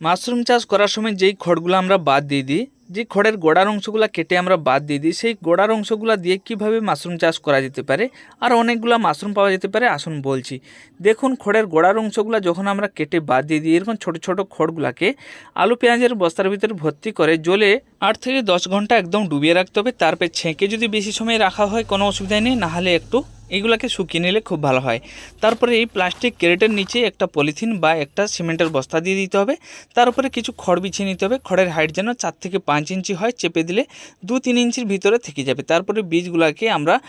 Mushroom চাষ করার সময় যেই খড়গুলো আমরা বাদ দিয়ে দিই, যে খড়ের গোড়ার অংশগুলো কেটে আমরা বাদ দিয়ে দিই, সেই গোড়ার অংশগুলো দিয়ে কীভাবে মাশরুম চাষ করা যেতে পারে আর অনেকগুলো মাশরুম পাওয়া যেতে পারে, আসুন বলছি। দেখুন, খড়ের গোড়ার অংশগুলো যখন আমরা কেটে বাদ দিয়ে দিই, এরকম ছোটো ছোটো খড়গুলোকে আলু, পেঁয়াজের বস্তার ভিতরে ভর্তি করে জলে আট থেকে দশ ঘণ্টা একদম ডুবিয়ে রাখতে হবে। তারপর ছেঁকে যদি বেশি সময় রাখা হয়, কোনো অসুবিধা নেই, নাহলে একটু এগুলাকে শুকিয়ে নিলে খুব ভালো হয়। তারপরে এই প্লাস্টিক ক্যারেটের নিচে একটা পলিথিন বা একটা সিমেন্টের বস্তা দিয়ে দিতে হবে। তার উপরে কিছু খড় বিছিয়ে নিতে হবে। খড়ের হাইট যেন চার থেকে পাঁচ ইঞ্চি হয়, চেপে দিলে দু তিন ইঞ্চির ভিতরে থেকে যাবে। তারপরে বীজগুলোকে আমরা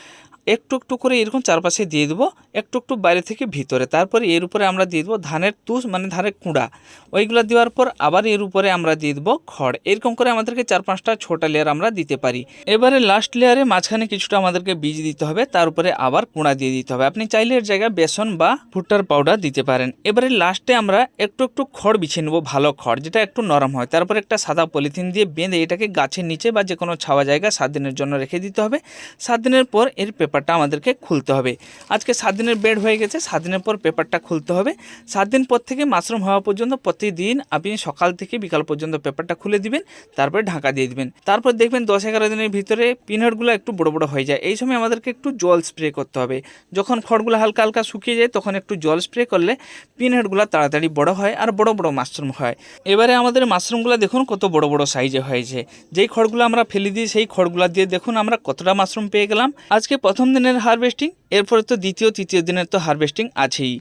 একটু একটু করে এরকম চারপাশে দিয়ে দেবো, একটু একটু বাইরে থেকে ভিতরে। তারপরে এর উপরে আমরা দিয়ে দেবো ধানের তুষ মানে ধানের কুঁড়া। ওইগুলো দেওয়ার পর আবার এর উপরে আমরা দিয়ে দেবো খড়। এরকম করে আমাদেরকে চার পাঁচটা ছোটা লেয়ার আমরা দিতে পারি। এবারে লাস্ট লেয়ারে মাঝখানে কিছুটা আমাদেরকে বীজ দিতে হবে। তার উপরে আবার কুঁড়া দিয়ে দিতে হবে। আপনি চাইলে এর জায়গায় বেসন বা ভুট্টার পাউডার দিতে পারেন। এবারে লাস্টে আমরা একটু একটু খড় বিছিয়ে নেব, ভালো খড়, যেটা একটু নরম হয়। তারপর একটা সাদা পলিথিন দিয়ে বেঁধে এটাকে গাছের নিচে বা যে কোনো ছাওয়া জায়গা সাত দিনের জন্য রেখে দিতে হবে। সাত দিনের পর এর পেপারটা আমাদেরকে খুলতে হবে। আজকে সাত দিনের বেড হয়ে গেছে, সাত দিনের পর পেপারটা খুলতে হবে। সাত দিন পর থেকে মাশরুম হওয়া পর্যন্ত প্রতিদিন আপনি সকাল থেকে বিকাল পর্যন্ত পেপারটা খুলে দিবেন, তারপরে ঢাকা দিয়ে দিবেন। তারপর দেখবেন দশ এগারো দিনের ভিতরে পিনহটগুলো একটু বড় বড় হয়ে যায়। এই সময় আমাদেরকে একটু জল স্প্রে করতে হবে। যখন খড়গুলো হালকা হালকা শুকিয়ে যায়, তখন একটু জল স্প্রে করলে পিনহেডগুলো তাড়াতাড়ি বড় হয় আর বড় বড় মাশরুম হয়। এবারে আমাদের মাশরুমগুলো দেখুন কত বড় বড় সাইজে হয়েছে। যেই খড়গুলো আমরা ফেলে দিই, সেই খড়গুলো দিয়ে দেখুন আমরা কতটা মাশরুম পেয়ে গেলাম। আজকে প্রথম দিনের হারভেস্টিং এরপরে তো দ্বিতীয়, তৃতীয় দিনের তো হারভেস্টিং আছেই।